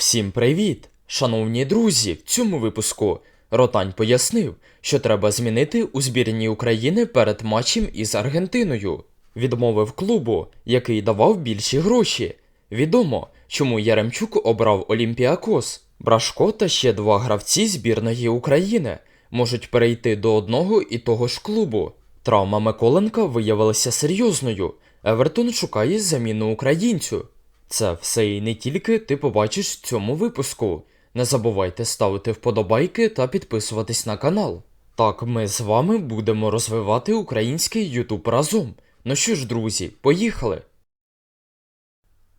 Всім привіт! Шановні друзі, в цьому випуску Ротань пояснив, що треба змінити у збірній України перед матчем із Аргентиною. Відмовив клубу, який давав більші гроші. Відомо, чому Яремчук обрав Олімпіакос. Брашко та ще два гравці збірної України можуть перейти до одного і того ж клубу. Травма Миколенка виявилася серйозною. Евертон шукає заміну українцю. Це все і не тільки ти побачиш в цьому випуску. Не забувайте ставити вподобайки та підписуватись на канал. Так ми з вами будемо розвивати український YouTube разом. Ну що ж, друзі, поїхали!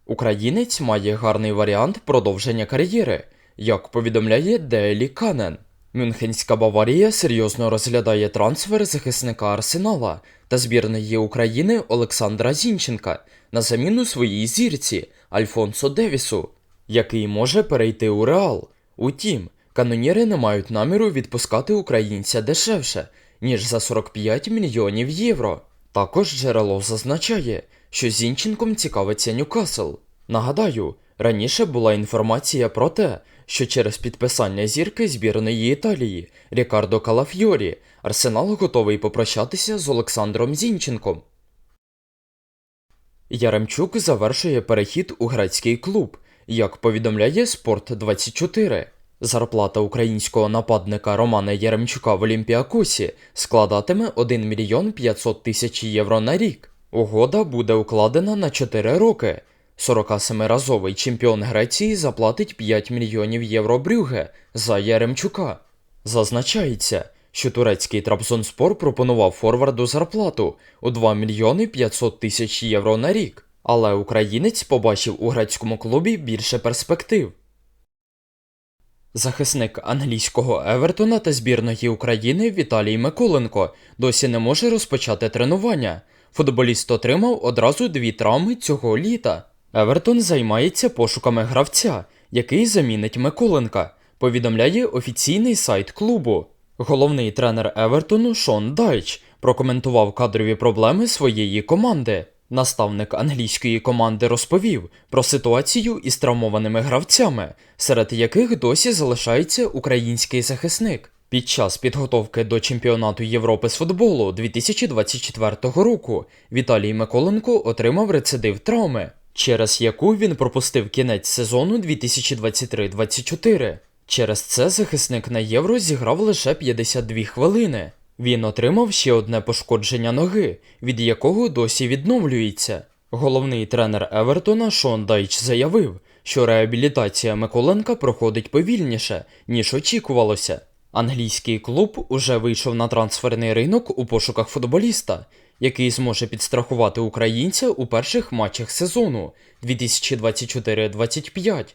Українець має гарний варіант продовження кар'єри, як повідомляє Дейлі Канен. Мюнхенська Баварія серйозно розглядає трансфер захисника Арсенала та збірної України Олександра Зінченка на заміну своїй зірці Альфонсо Девісу, який може перейти у Реал. Утім, каноніри не мають наміру відпускати українця дешевше, ніж за 45 мільйонів євро. Також джерело зазначає, що Зінченком цікавиться Ньюкасл. Нагадаю, раніше була інформація про те, що через підписання зірки збірної Італії Рікардо Калафьорі Арсенал готовий попрощатися з Олександром Зінченком. Яремчук завершує перехід у грецький клуб, як повідомляє Спорт 24. Зарплата українського нападника Романа Яремчука в Олімпіакосі складатиме 1 мільйон 500 тисяч євро на рік. Угода буде укладена на 4 роки. 47-разовий чемпіон Греції заплатить 5 мільйонів євро Брюге за Яремчука. Зазначається, що турецький Трабзонспор пропонував форварду зарплату у 2 мільйони 500 тисяч євро на рік, але українець побачив у грецькому клубі більше перспектив. Захисник англійського Евертона та збірної України Віталій Миколенко досі не може розпочати тренування. Футболіст отримав одразу дві травми цього літа. Евертон займається пошуками гравця, який замінить Миколенка, повідомляє офіційний сайт клубу. Головний тренер Евертону Шон Дайч прокоментував кадрові проблеми своєї команди. Наставник англійської команди розповів про ситуацію із травмованими гравцями, серед яких досі залишається український захисник. Під час підготовки до чемпіонату Європи з футболу 2024 року Віталій Миколенко отримав рецидив травми, через яку він пропустив кінець сезону 2023-24. Через це захисник на євро зіграв лише 52 хвилини. Він отримав ще одне пошкодження ноги, від якого досі відновлюється. Головний тренер Евертона Шон Дайч заявив, що реабілітація Миколенка проходить повільніше, ніж очікувалося. Англійський клуб уже вийшов на трансферний ринок у пошуках футболіста, який зможе підстрахувати українця у перших матчах сезону 2024-25.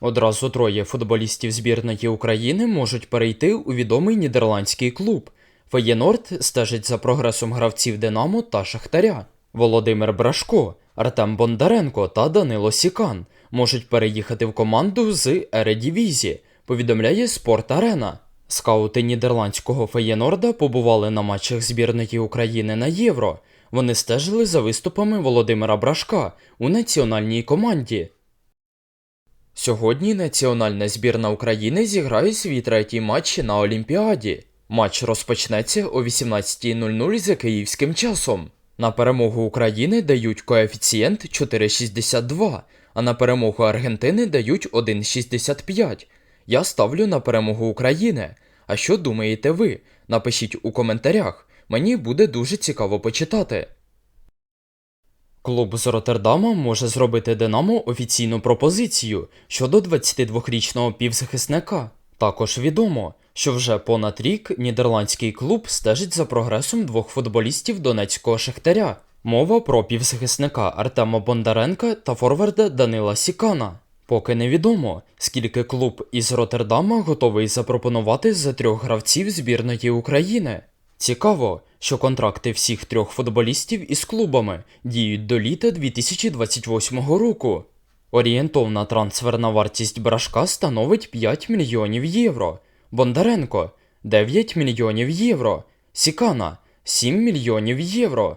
Одразу троє футболістів збірної України можуть перейти у відомий нідерландський клуб. Феєнорд стежить за прогресом гравців Динамо та Шахтаря. Володимир Брашко, Артем Бондаренко та Данило Сікан можуть переїхати в команду з Ередівізі, повідомляє Спорт Арена. Скаути нідерландського Феєнорда побували на матчах збірної України на Євро. Вони стежили за виступами Володимира Брашка у національній команді. Сьогодні національна збірна України зіграє свій третій матч на Олімпіаді. Матч розпочнеться о 18.00 за київським часом. На перемогу України дають коефіцієнт 4,62, а на перемогу Аргентини дають 1,65. Я ставлю на перемогу України. А що думаєте ви? Напишіть у коментарях. Мені буде дуже цікаво почитати. Клуб з Роттердама може зробити Динамо офіційну пропозицію щодо 22-річного півзахисника. Також відомо, що вже понад рік нідерландський клуб стежить за прогресом двох футболістів донецького шахтаря. Мова про півзахисника Артема Бондаренка та форварда Данила Сікана. Поки невідомо, скільки клуб із Роттердама готовий запропонувати за трьох гравців збірної України. Цікаво, що контракти всіх трьох футболістів із клубами діють до літа 2028 року. Орієнтовна трансферна вартість брашка становить 5 мільйонів євро, Бондаренко 9 мільйонів євро, Сікана 7 мільйонів євро.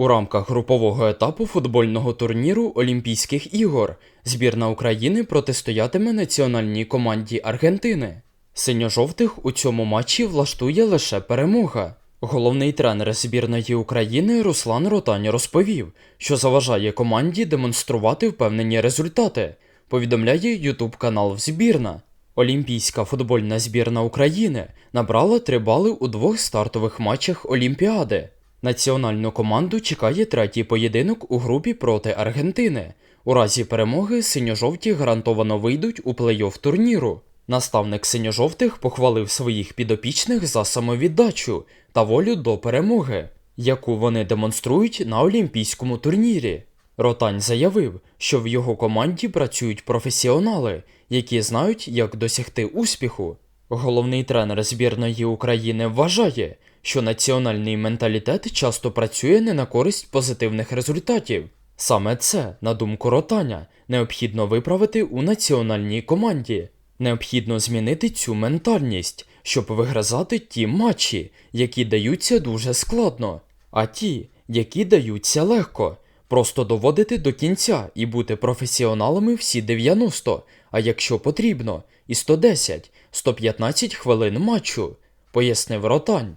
У рамках групового етапу футбольного турніру Олімпійських ігор збірна України протистоятиме національній команді Аргентини. Синьо-жовтих у цьому матчі влаштує лише перемога. Головний тренер збірної України Руслан Ротань розповів, що заважає команді демонструвати впевнені результати. Повідомляє Ютуб канал Збірна. Олімпійська футбольна збірна України набрала три бали у двох стартових матчах Олімпіади. Національну команду чекає третій поєдинок у групі проти Аргентини. У разі перемоги синьо-жовті гарантовано вийдуть у плей-офф турніру. Наставник синьо-жовтих похвалив своїх підопічних за самовіддачу та волю до перемоги, яку вони демонструють на олімпійському турнірі. Ротань заявив, що в його команді працюють професіонали, які знають, як досягти успіху. Головний тренер збірної України вважає, що національний менталітет часто працює не на користь позитивних результатів. Саме це, на думку Ротаня, необхідно виправити у національній команді. Необхідно змінити цю ментальність, щоб вигризати ті матчі, які даються дуже складно, а ті, які даються легко. Просто доводити до кінця і бути професіоналами всі 90, а якщо потрібно, і 110, 115 хвилин матчу, пояснив Ротань.